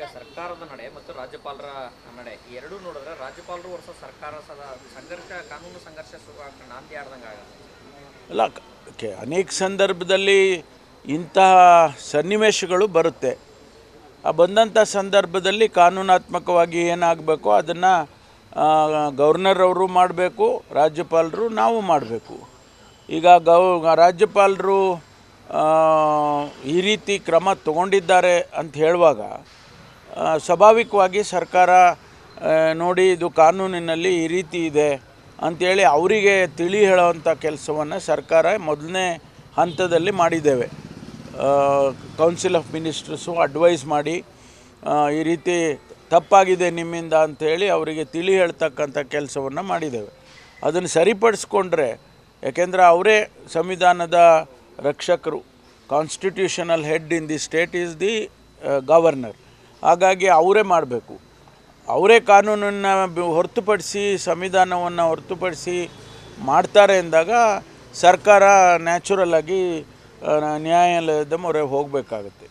ಈಗ ಸರ್ಕಾರದ ನಡೆ ಮತ್ತು ರಾಜ್ಯಪಾಲರ ನಡೆ ಎರಡೂ ನೋಡಿದ್ರೆ ರಾಜ್ಯಪಾಲರು ವರ್ಷ ಸರ್ಕಾರ ಸದಾ ಸಂಘರ್ಷ, ಕಾನೂನು ಸಂಘರ್ಷ ನಾಂದಿ ಆಡ್ದಂಗೆ ಅಲ್ಲ ಅನೇಕ ಸಂದರ್ಭದಲ್ಲಿ ಇಂತಹ ಸನ್ನಿವೇಶಗಳು ಬರುತ್ತೆ. ಆ ಬಂದಂಥ ಸಂದರ್ಭದಲ್ಲಿ ಕಾನೂನಾತ್ಮಕವಾಗಿ ಏನಾಗಬೇಕು, ಅದನ್ನು ಗವರ್ನರ್ ಅವರು ಮಾಡಬೇಕು, ರಾಜ್ಯಪಾಲರು ನಾವು ಮಾಡಬೇಕು. ಈಗ ಗೌ, ರಾಜ್ಯಪಾಲರು ಈ ರೀತಿ ಕ್ರಮ ತಗೊಂಡಿದ್ದಾರೆ ಅಂತ ಹೇಳುವಾಗ ಸ್ವಾಭಾವಿಕವಾಗಿ ಸರ್ಕಾರ ನೋಡಿ ಇದು ಕಾನೂನಿನಲ್ಲಿ ಈ ರೀತಿ ಇದೆ ಅಂಥೇಳಿ ಅವರಿಗೆ ತಿಳಿ ಹೇಳೋವಂಥ ಕೆಲಸವನ್ನು ಸರ್ಕಾರ ಮೊದಲನೇ ಹಂತದಲ್ಲಿ ಮಾಡಿದ್ದೇವೆ. ಕೌನ್ಸಿಲ್ ಆಫ್ ಮಿನಿಸ್ಟರ್ಸು ಅಡ್ವೈಸ್ ಮಾಡಿ ಈ ರೀತಿ ತಪ್ಪಾಗಿದೆ ನಿಮ್ಮಿಂದ ಅಂಥೇಳಿ ಅವರಿಗೆ ತಿಳಿ ಹೇಳ್ತಕ್ಕಂಥ ಕೆಲಸವನ್ನು ಮಾಡಿದ್ದೇವೆ. ಅದನ್ನು ಸರಿಪಡಿಸ್ಕೊಂಡ್ರೆ, ಯಾಕೆಂದರೆ ಅವರೇ ಸಂವಿಧಾನದ ರಕ್ಷಕರು constitutional head in the state is the governor ಹಾಗಾಗಿ ಅವರೇ ಮಾಡಬೇಕು. ಅವರೇ ಕಾನೂನನ್ನು ಹೊರತುಪಡಿಸಿ ಸಂವಿಧಾನವನ್ನು ಹೊರತುಪಡಿಸಿ ಮಾಡ್ತಾರೆ ಎಂದಾಗ ಸರ್ಕಾರ ನ್ಯಾಚುರಲ್ ಆಗಿ ನ್ಯಾಯಾಲಯದ ಮೊರೆ ಹೋಗಬೇಕಾಗುತ್ತೆ.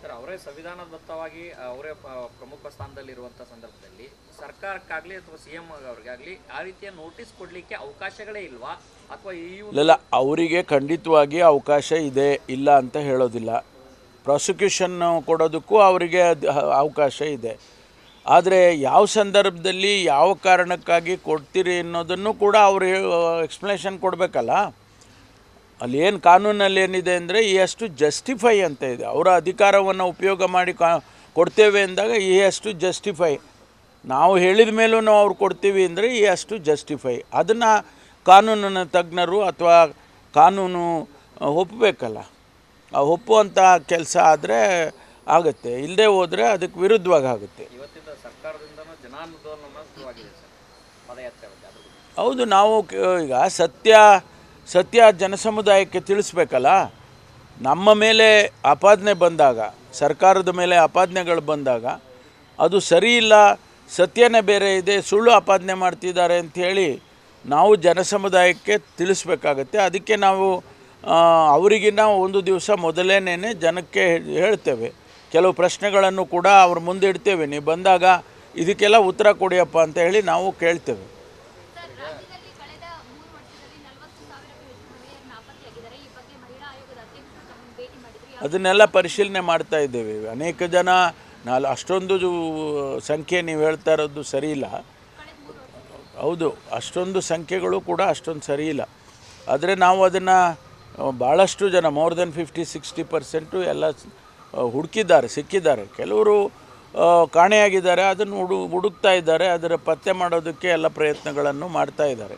ಸರ್ ಅವರೇ ಸಂವಿಧಾನದತ್ತವಾಗಿ ಅವರೇ ಪ್ರಮುಖ ಸ್ಥಾನದಲ್ಲಿರುವಂಥ ಸಂದರ್ಭದಲ್ಲಿ ಸರ್ಕಾರಕ್ಕಾಗಲಿ ಅಥವಾ ಸಿ ಎಂ ಅವ್ರಿಗಾಗಲಿ ಆ ರೀತಿಯ ನೋಟಿಸ್ ಕೊಡಲಿಕ್ಕೆ ಅವಕಾಶಗಳೇ ಇಲ್ವಾ? ಅಥವಾ ಈ ಇಲ್ಲ. ಅವರಿಗೆ ಖಂಡಿತವಾಗಿ ಅವಕಾಶ ಇದೆ ಇಲ್ಲ ಅಂತ ಹೇಳೋದಿಲ್ಲ. ಪ್ರಾಸಿಕ್ಯೂಷನ್ ಕೊಡೋದಕ್ಕೂ ಅವರಿಗೆ ಅವಕಾಶ ಇದೆ. ಆದರೆ ಯಾವ ಸಂದರ್ಭದಲ್ಲಿ ಯಾವ ಕಾರಣಕ್ಕಾಗಿ ಕೊಡ್ತೀರಿ ಅನ್ನೋದನ್ನು ಕೂಡ ಅವರು ಎಕ್ಸ್ಪ್ಲನೇಷನ್ ಕೊಡಬೇಕಲ್ಲ. ಅಲ್ಲಿ ಏನು ಕಾನೂನಲ್ಲಿ ಏನಿದೆ ಅಂದರೆ ಈ ಅಷ್ಟು ಜಸ್ಟಿಫೈ ಅಂತ ಇದೆ. ಅವರ ಅಧಿಕಾರವನ್ನು ಉಪಯೋಗ ಮಾಡಿ ಕಾ, ಕೊಡ್ತೇವೆ ಅಂದಾಗ ಈ ಅಷ್ಟು ಜಸ್ಟಿಫೈ. ನಾವು ಹೇಳಿದ ಮೇಲೂ ಅವ್ರು ಕೊಡ್ತೀವಿ ಅಂದರೆ ಈ ಅಷ್ಟು ಜಸ್ಟಿಫೈ. ಅದನ್ನು ಕಾನೂನಿನ ತಜ್ಞರು ಅಥವಾ ಕಾನೂನು ಒಪ್ಪಬೇಕಲ್ಲ ಒಪ್ಪುವಂಥ ಕೆಲಸ ಆದರೆ ಆಗುತ್ತೆ. ಇಲ್ಲದೆ ಹೋದರೆ ಅದಕ್ಕೆ ವಿರುದ್ಧವಾಗಿ ಆಗುತ್ತೆ. ಹೌದು ನಾವು ಈಗ ಸತ್ಯ ಸತ್ಯ ಜನಸಮುದಾಯಕ್ಕೆ ತಿಳಿಸ್ಬೇಕಲ್ಲ? ನಮ್ಮ ಮೇಲೆ ಆಪಾದನೆ ಬಂದಾಗ ಸರ್ಕಾರದ ಮೇಲೆ ಆಪಾದನೆಗಳು ಬಂದಾಗ ಅದು ಸರಿ ಇಲ್ಲ ಸತ್ಯನೇ ಬೇರೆ ಇದೆ ಸುಳ್ಳು ಆಪಾದನೆ ಮಾಡ್ತಿದ್ದಾರೆ ಅಂಥೇಳಿ ನಾವು ಜನಸಮುದಾಯಕ್ಕೆ ತಿಳಿಸ್ಬೇಕಾಗತ್ತೆ. ಅದಕ್ಕೆ ನಾವು ಅವರಿಗಿನ್ನ ಒಂದು ದಿವಸ ಮೊದಲೇನೇ ಜನಕ್ಕೆ ಹೇಳ್ತೇವೆ. ಕೆಲವು ಪ್ರಶ್ನೆಗಳನ್ನು ಕೂಡ ಅವ್ರ ಮುಂದೆ ಇಡ್ತೇವೆ. ನೀವು ಬಂದಾಗ ಇದಕ್ಕೆಲ್ಲ ಉತ್ತರ ಕೊಡಿಯಪ್ಪ ಅಂತ ಹೇಳಿ ನಾವು ಕೇಳ್ತೇವೆ. ಅದನ್ನೆಲ್ಲ ಪರಿಶೀಲನೆ ಮಾಡ್ತಾ ಇದ್ದೇವೆ. ಅನೇಕ ಜನ ನಾಲ್, ಅಷ್ಟೊಂದು ಸಂಖ್ಯೆ ನೀವು ಹೇಳ್ತಾ ಇರೋದು ಸರಿ ಇಲ್ಲ. ಹೌದು, ಅಷ್ಟೊಂದು ಸಂಖ್ಯೆಗಳು ಕೂಡ ಅಷ್ಟೊಂದು ಸರಿ ಇಲ್ಲ. ಆದರೆ ನಾವು ಅದನ್ನು ಭಾಳಷ್ಟು ಜನ more than fifty sixty percent ಎಲ್ಲ ಹುಡುಕಿದ್ದಾರೆ, ಸಿಕ್ಕಿದ್ದಾರೆ. ಕೆಲವರು ಕಾಣೆಯಾಗಿದ್ದಾರೆ, ಅದನ್ನು ಹುಡು, ಹುಡುಕ್ತಾ ಇದ್ದಾರೆ, ಅದರ ಪತ್ತೆ ಮಾಡೋದಕ್ಕೆ ಎಲ್ಲ ಪ್ರಯತ್ನಗಳನ್ನು ಮಾಡ್ತಾ ಇದ್ದಾರೆ.